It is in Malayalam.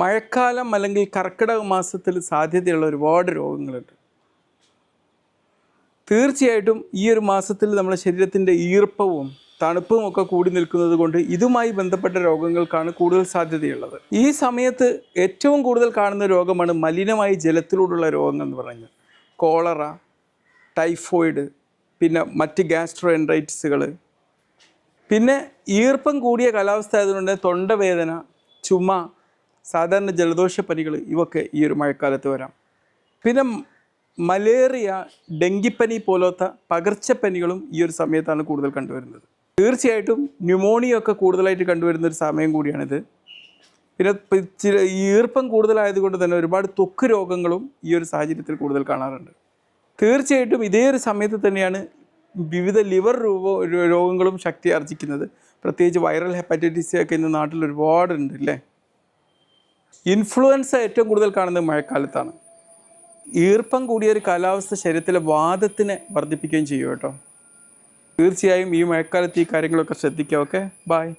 മഴക്കാലം അല്ലെങ്കിൽ കർക്കിടക മാസത്തിൽ സാധ്യതയുള്ള ഒരുപാട് രോഗങ്ങളുണ്ട്. തീർച്ചയായിട്ടും ഈ ഒരു മാസത്തിൽ നമ്മുടെ ശരീരത്തിന്റെ ഈർപ്പവും തണുപ്പും ഒക്കെ കൂടി നിൽക്കുന്നത് കൊണ്ട് ഇതുമായി ബന്ധപ്പെട്ട രോഗങ്ങൾക്കാണ് കൂടുതൽ സാധ്യതയുള്ളത്. ഈ സമയത്ത് ഏറ്റവും കൂടുതൽ കാണുന്ന രോഗമാണ് മലിനമായ ജലത്തിലൂടെയുള്ള രോഗങ്ങൾ എന്ന് പറഞ്ഞാൽ കോളറ ടൈഫോയിഡ് പിന്നെ മറ്റ് ഗ്യാസ്ട്രോ എൻറൈറ്റിസുകൾ പിന്നെ ഈർപ്പം കൂടിയ കാലാവസ്ഥ ആയതുകൊണ്ട് തൊണ്ടവേദന ചുമ സാധാരണ ജലദോഷ ജലദോഷപ്പനികൾ ഇവയൊക്കെ ഈ ഒരു മഴക്കാലത്ത് വരാം. പിന്നെ മലേറിയ ഡെങ്കിപ്പനി പോലത്തെ പകർച്ചപ്പനികളും ഈ ഒരു സമയത്താണ് കൂടുതൽ കണ്ടുവരുന്നത്. തീർച്ചയായിട്ടും ന്യൂമോണിയ ഒക്കെ കൂടുതലായിട്ട് കണ്ടുവരുന്ന ഒരു സമയം കൂടിയാണിത്. പിന്നെ ചില ഈർപ്പം കൂടുതലായതുകൊണ്ട് തന്നെ ഒരുപാട് ത്വക്ക് രോഗങ്ങളും ഈ ഒരു സാഹചര്യത്തിൽ കൂടുതൽ കാണാറുണ്ട്. തീർച്ചയായിട്ടും ഇതേ ഒരു സമയത്ത് തന്നെയാണ് വിവിധ ലിവർ രൂപ രോഗങ്ങളും ശക്തി ആർജിക്കുന്നത്. പ്രത്യേകിച്ച് വൈറൽ ഹെപ്പറ്റൈറ്റിസ് ഒക്കെ ഇന്ന് നാട്ടിൽ ഒരുപാടുണ്ട് അല്ലേ? ഇൻഫ്ലുവൻസ ഏറ്റവും കൂടുതൽ കാണുന്നത് മഴക്കാലത്താണ്. ഈർപ്പം കൂടിയ ഒരു കാലാവസ്ഥ ശരീരത്തിലെ വാദത്തിനെ വർദ്ധിപ്പിക്കുകയും ചെയ്യും കേട്ടോ. തീർച്ചയായും ഈ മഴക്കാലത്ത് ഈ കാര്യങ്ങളൊക്കെ ശ്രദ്ധിക്കുക ഓക്കെ ബായ്